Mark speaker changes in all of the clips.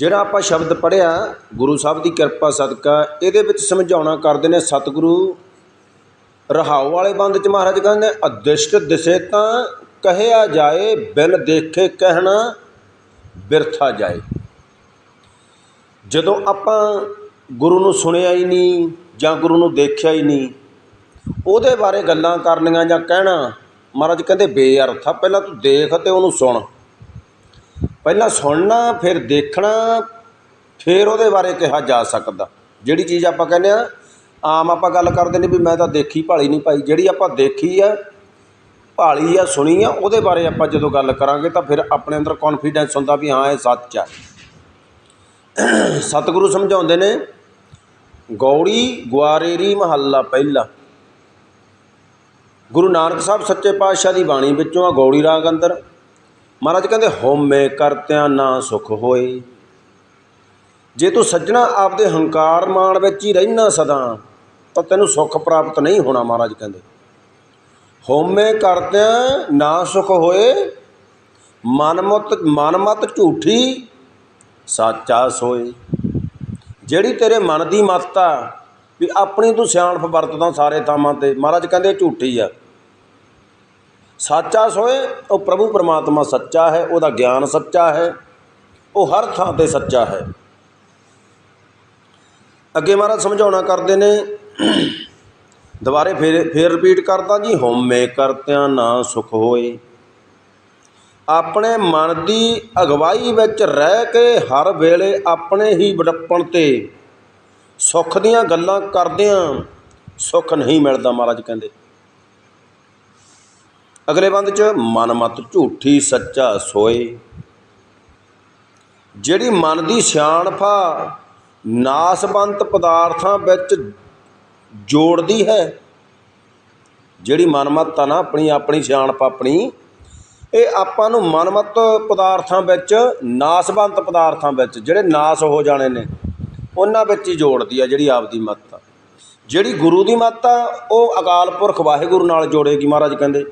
Speaker 1: ਜਿਹੜਾ ਆਪਾਂ ਸ਼ਬਦ ਪੜ੍ਹਿਆ, ਗੁਰੂ ਸਾਹਿਬ ਦੀ ਕਿਰਪਾ ਸਦਕਾ, ਇਹਦੇ ਵਿੱਚ ਸਮਝਾਉਣਾ ਕਰਦੇ ਨੇ ਸਤਿਗੁਰੂ। ਰਹਾਉ ਵਾਲੇ ਬੰਦ ਚ ਮਹਾਰਾਜ ਕਹਿੰਦੇ ਅਦਿਸ਼ਟ ਦਿਸੇ ਤਾਂ ਕਹਿਆ ਜਾਏ, ਬਿਨ ਦੇਖੇ ਕਹਿਣਾ ਬਿਰਥਾ ਜਾਏ। ਜਦੋਂ ਆਪਾਂ ਗੁਰੂ ਨੂੰ ਸੁਣਿਆ ਹੀ ਨਹੀਂ ਜਾਂ ਗੁਰੂ ਨੂੰ ਦੇਖਿਆ ਹੀ ਨਹੀਂ, ਉਹਦੇ ਬਾਰੇ ਗੱਲਾਂ ਕਰਨੀਆਂ ਜਾਂ ਕਹਿਣਾ, ਮਹਾਰਾਜ ਕਹਿੰਦੇ, ਬੇਅਰਥ ਆ, ਪਹਿਲਾਂ ਤੂੰ ਦੇਖ ਤੇ ਉਹਨੂੰ ਸੁਣ। ਪਹਿਲਾਂ ਸੁਣਨਾ, ਫਿਰ ਦੇਖਣਾ, ਫਿਰ ਉਹਦੇ ਬਾਰੇ ਕਿਹਾ ਜਾ ਸਕਦਾ। ਜਿਹੜੀ ਚੀਜ਼ ਆਪਾਂ ਕਹਿੰਦੇ ਹਾਂ, ਆਮ ਆਪਾਂ ਗੱਲ ਕਰਦੇ ਨੇ ਵੀ ਮੈਂ ਤਾਂ ਦੇਖੀ ਭਾਲੀ ਨਹੀਂ ਪਾਈ ਜਿਹੜੀ ਆਪਾਂ ਦੇਖੀ ਆ, ਭਾਲੀ ਆ, ਸੁਣੀ ਆ, ਉਹਦੇ ਬਾਰੇ ਆਪਾਂ ਜਦੋਂ ਗੱਲ ਕਰਾਂਗੇ ਤਾਂ ਫਿਰ ਆਪਣੇ ਅੰਦਰ ਕੌਨਫੀਡੈਂਸ ਹੁੰਦਾ ਵੀ ਹਾਂ, ਇਹ ਸੱਚ ਆ। ਸਤਿਗੁਰੂ ਸਮਝਾਉਂਦੇ ਨੇ, ਗੌੜੀ ਗੁਆਰੇਰੀ ਮਹੱਲਾ ਪਹਿਲਾ। ਗੁਰੂ ਨਾਨਕ ਸਾਹਿਬ ਸੱਚੇ ਪਾਤਸ਼ਾਹ ਦੀ ਬਾਣੀ ਵਿੱਚੋਂ ਆ ਗੌੜੀ ਰਾਗ ਅੰਦਰ। ਮਹਾਰਾਜ ਕਹਿੰਦੇ ਹੋਮੇ ਕਰਤਿਆਂ ਨਾ ਸੁਖ ਹੋਏ। ਜੇ ਤੂੰ ਸੱਜਣਾ ਆਪਦੇ ਹੰਕਾਰ ਮਾਣ ਵਿੱਚ ਹੀ ਰਹਿਣਾ ਸਦਾ, ਤਾਂ ਤੈਨੂੰ ਸੁੱਖ ਪ੍ਰਾਪਤ ਨਹੀਂ ਹੋਣਾ ਮਹਾਰਾਜ ਕਹਿੰਦੇ। ਹੋਮੇ ਕਰਤਿਆਂ ਨਾ ਸੁਖ ਹੋਏ ਮਨਮਤ ਮਨਮਤ ਝੂਠੀ ਸਾਚਾ ਸੋਏ। ਜਿਹੜੀ ਤੇਰੇ ਮਨ ਦੀ ਮੱਤ ਆ, ਵੀ ਆਪਣੀ ਤੂੰ ਸਿਆਣਪ ਵਰਤਦਾ ਸਾਰੇ ਥਾਵਾਂ ਤੇ, ਮਹਾਰਾਜ ਕਹਿੰਦੇ ਝੂਠੀ ਆ। ਸਾਚਾ ਸੋਏ, ਉਹ ਪ੍ਰਭੂ ਪਰਮਾਤਮਾ ਸੱਚਾ ਹੈ, ਉਹਦਾ ਗਿਆਨ ਸੱਚਾ ਹੈ, ਉਹ ਹਰ ਥਾਂ ਤੇ ਸੱਚਾ ਹੈ। ਅੱਗੇ ਮਹਾਰਾਜ ਸਮਝਾਉਣਾ ਕਰਦੇ ਨੇ, ਦੁਬਾਰੇ ਫੇਰ ਫੇਰ ਰਿਪੀਟ ਕਰਦਾ ਜੀ, ਹਉਮੈ ਕਰਤਿਆਂ ਨਾ ਸੁਖ ਹੋਏ। ਆਪਣੇ ਮਨ ਦੀ ਅਗਵਾਈ ਵਿੱਚ ਰਹਿ ਕੇ ਹਰ ਵੇਲੇ ਆਪਣੇ ਹੀ ਬੜਪਣ ਤੇ ਸੁੱਖ ਦੀਆਂ ਗੱਲਾਂ ਕਰਦਿਆਂ ਸੁੱਖ ਨਹੀਂ ਮਿਲਦਾ ਮਹਾਰਾਜ ਕਹਿੰਦੇ। ਅਗਲੇ ਬੰਦ ਚ, ਮਨ ਮਤ ਝੂਠੀ ਸੱਚਾ ਸੋਏ। ਜਿਹੜੀ ਮਨ ਦੀ ਸਿਆਣਫਾ ਨਾਸਬੰਤ ਪਦਾਰਥਾਂ ਵਿੱਚ ਜੋੜਦੀ ਹੈ, ਜਿਹੜੀ ਮਨਮਤ ਆ ਨਾ, ਆਪਣੀ ਆਪਣੀ ਸਿਆਣਪ ਆਪਣੀ, ਇਹ ਆਪਾਂ ਨੂੰ ਮਨਮਤ ਪਦਾਰਥਾਂ ਵਿੱਚ ਨਾਸਬੰਤ ਪਦਾਰਥਾਂ ਵਿੱਚ, ਜਿਹੜੇ ਨਾਸ ਹੋ ਜਾਣੇ ਨੇ, ਉਹਨਾਂ ਵਿੱਚ ਹੀ ਜੋੜਦੀ ਆ ਜਿਹੜੀ ਆਪਦੀ ਮੱਤ ਆ। ਜਿਹੜੀ ਗੁਰੂ ਦੀ ਮੱਤ ਆ, ਉਹ ਅਕਾਲ ਪੁਰਖ ਵਾਹਿਗੁਰੂ ਨਾਲ ਜੋੜੇਗੀ ਮਹਾਰਾਜ ਕਹਿੰਦੇ।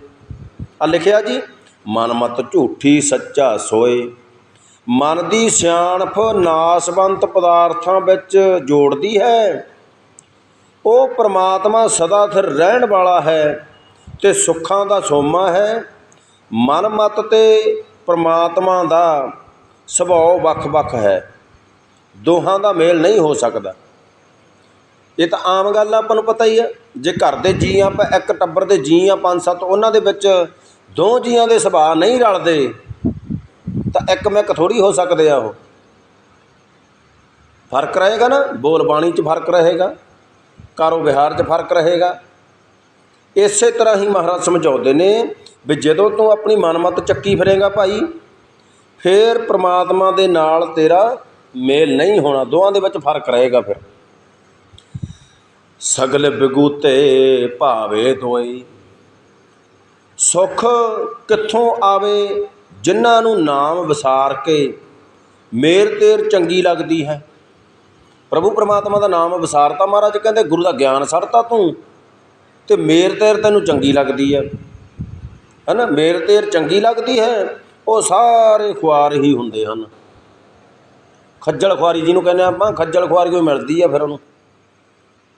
Speaker 1: ਆ ਲਿਖਿਆ ਜੀ ਮਨਮਤ ਝੂਠੀ ਸੱਚਾ ਸੋਏ। ਮਨ ਦੀ ਸਿਆਣਪ ਨਾਸਵੰਤ ਪਦਾਰਥਾਂ ਵਿੱਚ ਜੋੜਦੀ ਹੈ। ਉਹ ਪ੍ਰਮਾਤਮਾ ਸਦਾ ਸਿਰ ਰਹਿਣ ਵਾਲਾ ਹੈ ਤੇ ਸੁੱਖਾਂ ਦਾ ਸੋਮਾ ਹੈ। ਮਨ ਮਤ ਤੇ ਪ੍ਰਮਾਤਮਾ ਦਾ ਸੁਭਾਅ ਵੱਖ-ਵੱਖ ਹੈ। ਦੋਹਾਂ ਦਾ ਮੇਲ ਨਹੀਂ ਹੋ ਸਕਦਾ। ਇਹ ਤਾਂ ਆਮ ਗੱਲ ਆ, ਆਪਾਂ ਨੂੰ ਪਤਾ ਹੀ ਆ। ਜੇ ਘਰ ਦੇ ਜੀ ਆਪਾਂ ਇੱਕ ਟੱਬਰ ਦੇ ਜੀ ਆ ਪੰਜ ਸੱਤ ਉਹਨਾਂ ਦੇ ਵਿੱਚ ਦੋ ਜੀਆਂ ਦੇ ਸੁਭਾਅ ਨਹੀਂ ਰਲਦੇ, ਤਾਂ ਇੱਕ ਮਿੱਕ ਥੋੜੀ ਹੋ ਸਕਦੇ ਆ ਉਹ। ਫ਼ਰਕ ਰਹੇਗਾ ਨਾ, ਬੋਲ ਬਾਣੀ 'ਚ ਫ਼ਰਕ ਰਹੇਗਾ, ਕਾਰੋ ਵਿਹਾਰ 'ਚ ਫ਼ਰਕ ਰਹੇਗਾ। ਇਸੇ ਤਰ੍ਹਾਂ ਹੀ ਮਹਾਰਾਜ ਸਮਝਾਉਂਦੇ ਨੇ ਵੀ ਜਦੋਂ ਤੂੰ ਆਪਣੀ ਮਨਮਤ ਚੱਕੀ ਫਿਰੇਗਾ ਭਾਈ, ਫੇਰ ਪ੍ਰਮਾਤਮਾ ਦੇ ਨਾਲ ਤੇਰਾ ਮੇਲ ਨਹੀਂ ਹੋਣਾ ਦੋਹਾਂ ਦੇ ਵਿੱਚ ਫ਼ਰਕ ਰਹੇਗਾ ਫਿਰ। ਸਗਲ ਬਿਗੂਤੇ ਭਾਵੇ ਦੋਈ। ਸੁੱਖ ਕਿੱਥੋਂ ਆਵੇ, ਜਿਨ੍ਹਾਂ ਨੂੰ ਨਾਮ ਵਿਸਾਰ ਕੇ ਮੇਰ ਤੇਰ ਚੰਗੀ ਲੱਗਦੀ ਹੈ। ਪ੍ਰਭੂ ਪਰਮਾਤਮਾ ਦਾ ਨਾਮ ਵਿਸਾਰਤਾ ਮਹਾਰਾਜ ਕਹਿੰਦੇ, ਗੁਰੂ ਦਾ ਗਿਆਨ ਸੜਤਾ ਤੂੰ ਤੇ ਮੇਰ ਤੇਰ ਤੈਨੂੰ ਚੰਗੀ ਲੱਗਦੀ ਹੈ। ਹੈਨਾ? ਮੇਰ ਤੇਰ ਚੰਗੀ ਲੱਗਦੀ ਹੈ, ਉਹ ਸਾਰੇ ਖੁਆਰ ਹੀ ਹੁੰਦੇ ਹਨ। ਖੱਜਲ ਖੁਆਰੀ ਜਿਹਨੂੰ ਕਹਿੰਦੇ ਆਪਾਂ, ਖੱਜਲ ਖੁਆਰੀ ਕੋਈ ਮਿਲਦੀ ਆ ਫਿਰ ਉਹਨੂੰ।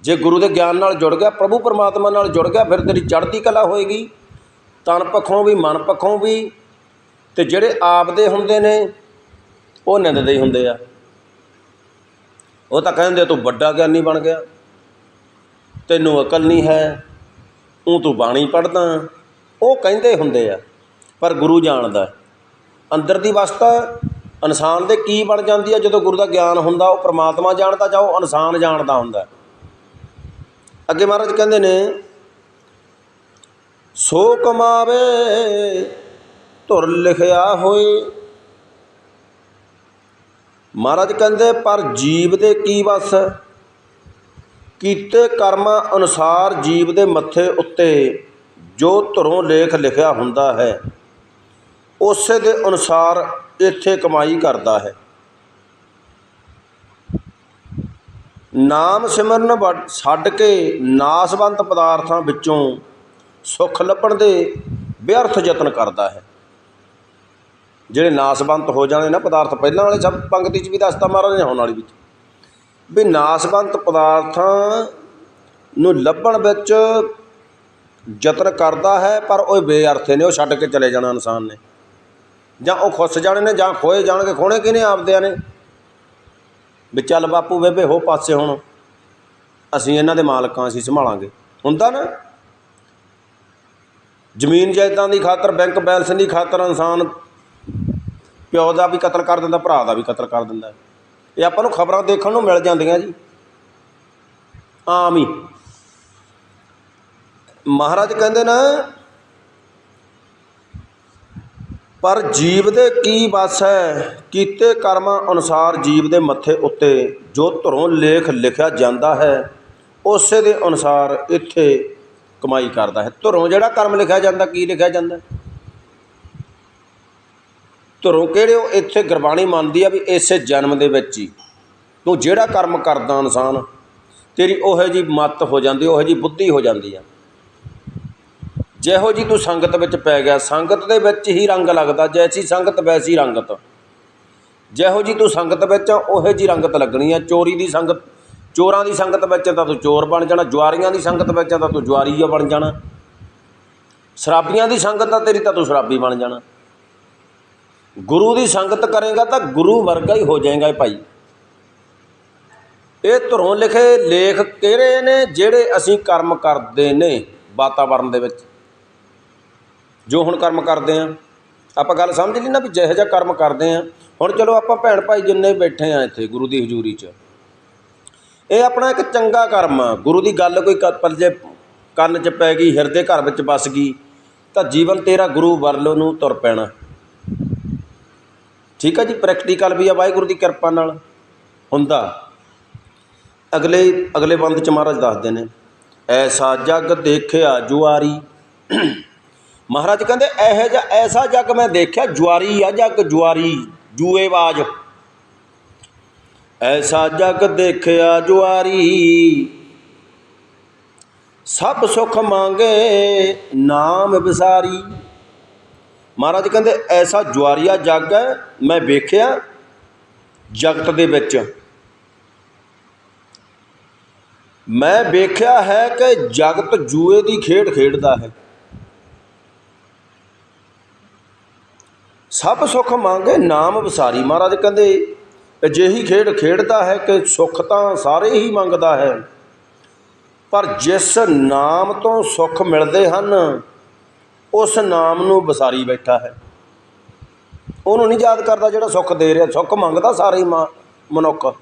Speaker 1: ਜੇ ਗੁਰੂ ਦੇ ਗਿਆਨ ਨਾਲ ਜੁੜ ਗਿਆ, ਪ੍ਰਭੂ ਪਰਮਾਤਮਾ ਨਾਲ ਜੁੜ ਗਿਆ, ਫਿਰ ਤੇਰੀ ਚੜ੍ਹਦੀ ਕਲਾ ਹੋਏਗੀ। ਤਨ ਪੱਖੋਂ ਵੀ ਮਨ ਪੱਖੋਂ ਵੀ ਤੇ ਜਿਹੜੇ ਆਪ ਦੇ ਹੁੰਦੇ ਨੇ, ਉਹ ਨਿੰਦਦੇ ਹੀ ਹੁੰਦੇ ਆ। ਉਹ ਤਾਂ ਕਹਿੰਦੇ ਤੂੰ ਵੱਡਾ ਗਿਆਨੀ ਬਣ ਗਿਆ, ਤੈਨੂੰ ਅਕਲ ਨਹੀਂ ਹੈ ਉਹ ਤੂੰ ਬਾਣੀ ਪੜਦਾ ਉਹ ਕਹਿੰਦੇ ਹੁੰਦੇ ਆ, ਪਰ ਗੁਰੂ ਜਾਣਦਾ ਅੰਦਰ ਦੀ ਅਵਸਥਾ, ਇਨਸਾਨ ਦੇ ਕੀ ਬਣ ਜਾਂਦੀ ਹੈ ਜਦੋਂ ਗੁਰੂ ਦਾ ਗਿਆਨ ਹੁੰਦਾ, ਉਹ ਪ੍ਰਮਾਤਮਾ ਜਾਣਦਾ ਜਾਂ ਉਹ ਇਨਸਾਨ ਜਾਣਦਾ ਹੁੰਦਾ। ਅੱਗੇ ਮਹਾਰਾਜ ਕਹਿੰਦੇ ਨੇ ਸੋ ਕਮਾਵੇ ਧੁਰ ਲਿਖਿਆ ਹੋਏ। ਮਹਾਰਾਜ ਕਹਿੰਦੇ, ਪਰ ਜੀਵ ਦੇ ਕੀ ਵਸ? ਕੀਤੇ ਕਰਮਾਂ ਅਨੁਸਾਰ ਜੀਵ ਦੇ ਮੱਥੇ ਉੱਤੇ ਜੋ ਧੁਰੋਂ ਲੇਖ ਲਿਖਿਆ ਹੁੰਦਾ ਹੈ, ਉਸੇ ਦੇ ਅਨੁਸਾਰ ਇੱਥੇ ਕਮਾਈ ਕਰਦਾ ਹੈ। ਨਾਮ ਸਿਮਰਨ ਵੱਡ- ਛੱਡ ਕੇ ਨਾਸਵੰਤ ਪਦਾਰਥਾਂ ਵਿੱਚੋਂ ਸੁੱਖ ਲੱਭਣ ਦੇ ਵਿਅਰਥ ਯਤਨ ਕਰਦਾ ਹੈ। ਜਿਹੜੇ ਨਾਸਵੰਤ ਹੋ ਜਾਣੇ ਨਾ ਪਦਾਰਥ ਪਹਿਲਾਂ ਵਾਲੇ ਸਭ ਪੰਕਤੀ 'ਚ ਵੀ ਦੱਸਤਾ ਮਹਾਰਾਜ ਨੇ, ਹੁਣ ਵਾਲੀ ਵਿੱਚ। ਵੀ ਨਾਸਵੰਤ ਪਦਾਰਥਾਂ ਨੂੰ ਲੱਭਣ ਵਿੱਚ ਯਤਨ ਕਰਦਾ ਹੈ, ਪਰ ਉਹ ਬੇਅਰਥੇ ਨੇ, ਉਹ ਛੱਡ ਕੇ ਚਲੇ ਜਾਣਾ ਇਨਸਾਨ ਨੇ। ਜਾਂ ਉਹ ਖੁੱਸ ਜਾਣੇ ਨੇ, ਜਾਂ ਖੋਏ ਜਾਣਗੇ ਖੋਣੇ ਕਿਹਨੇ ਆਪਦਿਆਂ ਨੇ? ਵੀ ਚੱਲ ਬਾਪੂ ਬੇਬੇ, ਹੋ ਪਾਸੇ ਹੁਣ। ਅਸੀਂ ਇਹਨਾਂ ਦੇ ਮਾਲਕਾਂ ਅਸੀਂ ਸੰਭਾਲਾਂਗੇ। ਹੁੰਦਾ ਨਾ? ਜ਼ਮੀਨ ਜਾਇਦਾਦਾਂ ਦੀ ਖਾਤਰ, ਬੈਂਕ ਬੈਲੈਂਸ ਦੀ ਖਾਤਰ ਇਨਸਾਨ ਪਿਓ ਦਾ ਵੀ ਕਤਲ ਕਰ ਦਿੰਦਾ, ਭਰਾ ਦਾ ਵੀ ਕਤਲ ਕਰ ਦਿੰਦਾ। ਇਹ ਆਪਾਂ ਨੂੰ ਖਬਰਾਂ ਦੇਖਣ ਨੂੰ ਮਿਲ ਜਾਂਦੀਆਂ ਜੀ। ਆਮ ਹੀ। ਮਹਾਰਾਜ ਕਹਿੰਦੇ ਨਾ, ਪਰ ਜੀਵ ਦੇ ਕੀ ਵਸ ਹੈ? ਕੀਤੇ ਕਰਮਾਂ ਅਨੁਸਾਰ ਜੀਵ ਦੇ ਮੱਥੇ ਉੱਤੇ ਜੋ ਧਰੋਂ ਲੇਖ ਲਿਖਿਆ ਜਾਂਦਾ ਹੈ, ਉਸੇ ਦੇ ਅਨੁਸਾਰ ਇੱਥੇ ਕਮਾਈ ਕਰਦਾ ਹੈ। ਧੁਰੋਂ ਜਿਹੜਾ ਕਰਮ ਲਿਖਿਆ ਜਾਂਦਾ, ਕੀ ਲਿਖਿਆ ਜਾਂਦਾ? ਧੁਰੋਂ ਕਿਹੜੇ ਉਹ ਇੱਥੇ ਗੁਰਬਾਣੀ ਮੰਨਦੀ ਆ ਵੀ ਇਸੇ ਜਨਮ ਦੇ ਵਿੱਚ ਹੀ। ਤੂੰ ਜਿਹੜਾ ਕਰਮ ਕਰਦਾ ਇਨਸਾਨ, ਤੇਰੀ ਉਹੋ ਜੀ ਮੱਤ ਹੋ ਜਾਂਦੀ, ਉਹੋ ਜੀ ਬੁੱਧੀ ਹੋ ਜਾਂਦੀ ਆ। ਜਿਹੋ ਜੀ ਤੂੰ ਸੰਗਤ ਵਿੱਚ ਪੈ ਗਿਆ, ਸੰਗਤ ਦੇ ਵਿੱਚ ਹੀ ਰੰਗ ਲੱਗਦਾ, ਜੈਸੀ ਸੰਗਤ ਵੈਸੀ ਰੰਗਤ। ਜਿਹੋ ਜੀ ਤੂੰ ਸੰਗਤ ਵਿੱਚ ਆ, ਉਹੋ ਜੀ ਰੰਗਤ ਲੱਗਣੀ ਆ। ਚੋਰੀ ਦੀ ਸੰਗਤ ਚੋਰਾਂ ਦੀ ਸੰਗਤ ਵਿੱਚ ਤਾਂ ਤੂੰ ਚੋਰ ਬਣ ਜਾਣਾ, ਜੁਆਰੀਆਂ ਦੀ ਸੰਗਤ ਵਿੱਚ ਤਾਂ ਤੂੰ ਜੁਆਰੀਆ ਬਣ ਜਾਣਾ। ਸ਼ਰਾਬੀਆਂ ਦੀ ਸੰਗਤ ਆ ਤੇਰੀ ਤਾਂ ਤੂੰ ਸ਼ਰਾਬੀ ਬਣ ਜਾਣਾ। ਗੁਰੂ ਦੀ ਸੰਗਤ ਕਰੇਗਾ ਤਾਂ ਗੁਰੂ ਵਰਗਾ ਹੀ ਹੋ ਜਾਏਗਾ ਭਾਈ। ਇਹ ਧਰੋਂ ਲਿਖੇ ਲੇਖ ਕਿਹੜੇ ਨੇ, ਜਿਹੜੇ ਅਸੀਂ ਕਰਮ ਕਰਦੇ ਨੇ ਵਾਤਾਵਰਣ ਦੇ ਵਿੱਚ? ਜੋ ਹੁਣ ਕਰਮ ਕਰਦੇ ਆ। ਆਪਾਂ ਗੱਲ ਸਮਝ ਲਈ ਨਾ ਵੀ ਜਿਹੋ ਜਿਹਾ ਕਰਮ ਕਰਦੇ ਆ। ਹੁਣ ਚਲੋ ਆਪਾਂ ਭੈਣ ਭਾਈ ਜਿੰਨੇ ਬੈਠੇ ਆ ਇੱਥੇ ਗੁਰੂ ਦੀ ਹਜ਼ੂਰੀ 'ਚ। ਇਹ ਆਪਣਾ ਇੱਕ ਚੰਗਾ ਕਰਮ ਆ। ਗੁਰੂ ਦੀ ਗੱਲ ਕੋਈ ਕ- ਪਰਜੇ ਕੰਨ 'ਚ ਪੈ ਗਈ, ਹਿਰਦੇ ਘਰ ਵਿੱਚ ਵਸ ਗਈ, ਤਾਂ ਜੀਵਨ ਤੇਰਾ ਗੁਰੂ ਵਰਲੋ ਨੂੰ ਤੁਰ ਪੈਣਾ। ਠੀਕ ਆ ਜੀ ਪ੍ਰੈਕਟੀਕਲ ਵੀ ਆ, ਵਾਹਿਗੁਰੂ ਦੀ ਕਿਰਪਾ ਨਾਲ ਹੁੰਦਾ। ਅਗਲੇ ਅਗਲੇ ਬੰਦ ਚ ਮਹਾਰਾਜ ਦੱਸਦੇ ਨੇ, ਐਸਾ ਜਗ ਦੇਖਿਆ ਜੁਆਰੀ। ਮਹਾਰਾਜ ਕਹਿੰਦੇ, ਇਹੋ ਜਿਹਾ, ਐਸਾ ਜਗ ਮੈਂ ਦੇਖਿਆ, ਜੁਆਰੀ ਆ ਜਗ, ਜੁਆਰੀ ਜੂਏਵਾਜ਼ ਐਸਾ ਜਗ ਦੇਖਿਆ ਜੁਆਰੀ। ਸਭ ਸੁਖ ਮੰਗੇ ਨਾਮ ਵਿਸਾਰੀ। ਮਹਾਰਾਜ ਕਹਿੰਦੇ, ਐਸਾ ਜੁਆਰੀਆ ਜੱਗ ਹੈ, ਮੈਂ ਵੇਖਿਆ ਜਗਤ ਦੇ ਵਿੱਚ। ਮੈਂ ਵੇਖਿਆ ਹੈ ਕਿ ਜਗਤ ਜੂਏ ਦੀ ਖੇਡ ਖੇਡਦਾ ਹੈ। ਸਭ ਸੁਖ ਮੰਗੇ ਨਾਮ ਵਿਸਾਰੀ। ਮਹਾਰਾਜ ਕਹਿੰਦੇ ਅਜਿਹੀ ਖੇਡ ਖੇਡਦਾ ਹੈ ਕਿ ਸੁੱਖ ਤਾਂ ਸਾਰੇ ਹੀ ਮੰਗਦਾ ਹੈ। ਪਰ ਜਿਸ ਨਾਮ ਤੋਂ ਸੁੱਖ ਮਿਲਦੇ ਹਨ, ਉਸ ਨਾਮ ਨੂੰ ਵਿਸਾਰੀ ਬੈਠਾ ਹੈ। ਉਹਨੂੰ ਨਹੀਂ ਯਾਦ ਕਰਦਾ ਜਿਹੜਾ ਸੁੱਖ ਦੇ ਰਿਹਾ। ਸੁੱਖ ਮੰਗਦਾ ਸਾਰੇ ਹੀ ਮਨੁੱਖ।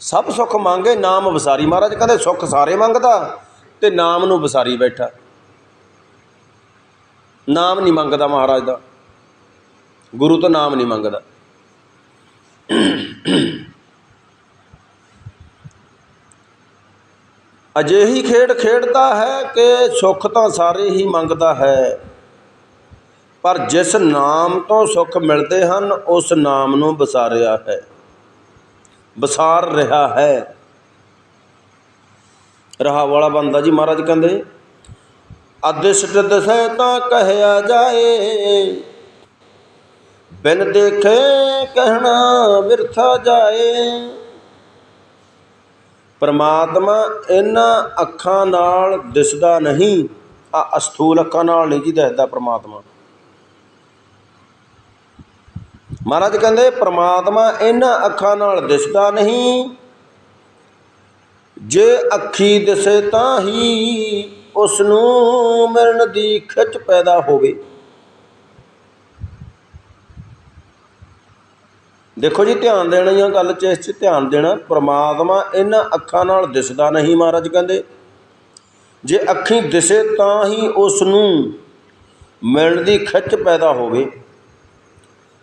Speaker 1: ਸਭ ਸੁੱਖ ਮੰਗੇ, ਨਾਮ ਵਿਸਾਰੀ। ਮਹਾਰਾਜ ਕਹਿੰਦੇ ਸੁੱਖ ਸਾਰੇ ਮੰਗਦਾ ਤੇ ਨਾਮ ਨੂੰ ਵਿਸਾਰੀ ਬੈਠਾ। ਨਾਮ ਨਹੀਂ ਮੰਗਦਾ ਮਹਾਰਾਜ ਦਾ। ਗੁਰੂ ਤੋਂ ਨਾਮ ਨਹੀਂ ਮੰਗਦਾ। ਅਜਿਹੀ ਖੇਡ ਖੇਡਦਾ ਹੈ ਕਿ ਸੁੱਖ ਤਾਂ ਸਾਰੇ ਹੀ ਮੰਗਦਾ ਹੈ, ਪਰ ਜਿਸ ਨਾਮ ਤੋਂ ਸੁੱਖ ਮਿਲਦੇ ਹਨ, ਉਸ ਨਾਮ ਨੂੰ ਵਿਸਾਰਿਆ ਹੈ। ਵਿਸਾਰ ਰਿਹਾ ਹੈ। ਰਹਾ ਵਾਲਾ ਬੰਦਾ ਜੀ ਮਹਾਰਾਜ ਕਹਿੰਦੇ ਅਦਿਸ਼ਟ ਦਸੈ ਤਾਂ ਕਹਿਆ ਜਾਏ। ਬਿਨ ਦੇਖੇ ਕਹਿਣਾ ਬਿਰਥਾ ਜਾਏ। ਪਰਮਾਤਮਾ ਇਹਨਾਂ ਅੱਖਾਂ ਨਾਲ ਦਿਸਦਾ ਨਹੀਂ, ਆ ਅਸਥੂਲ ਅੱਖਾਂ ਨਾਲ ਨਹੀਂ ਜੀ ਦਿਸਦਾ ਪਰਮਾਤਮਾ। ਮਹਾਰਾਜ ਕਹਿੰਦੇ, ਪ੍ਰਮਾਤਮਾ ਇਹਨਾਂ ਅੱਖਾਂ ਨਾਲ ਦਿਸਦਾ ਨਹੀਂ, ਜੇ ਅੱਖੀ ਦਿਸੇ ਤਾਂ ਹੀ ਉਸ ਨੂੰ ਮਿਲਣ ਦੀ ਖਿੱਚ ਪੈਦਾ ਹੋਵੇ। ਦੇਖੋ ਜੀ, ਧਿਆਨ ਦੇਣਾ ਜਾਂ ਗੱਲ 'ਚ, ਇਸ 'ਚ ਧਿਆਨ ਦੇਣਾ, ਪਰਮਾਤਮਾ ਇਹਨਾਂ ਅੱਖਾਂ ਨਾਲ ਦਿਸਦਾ ਨਹੀਂ ਮਹਾਰਾਜ ਕਹਿੰਦੇ। ਜੇ ਅੱਖੀਂ ਦਿਸੇ ਤਾਂ ਹੀ ਉਸ ਨੂੰ ਮਿਲਣ ਦੀ ਖਿੱਚ ਪੈਦਾ ਹੋਵੇ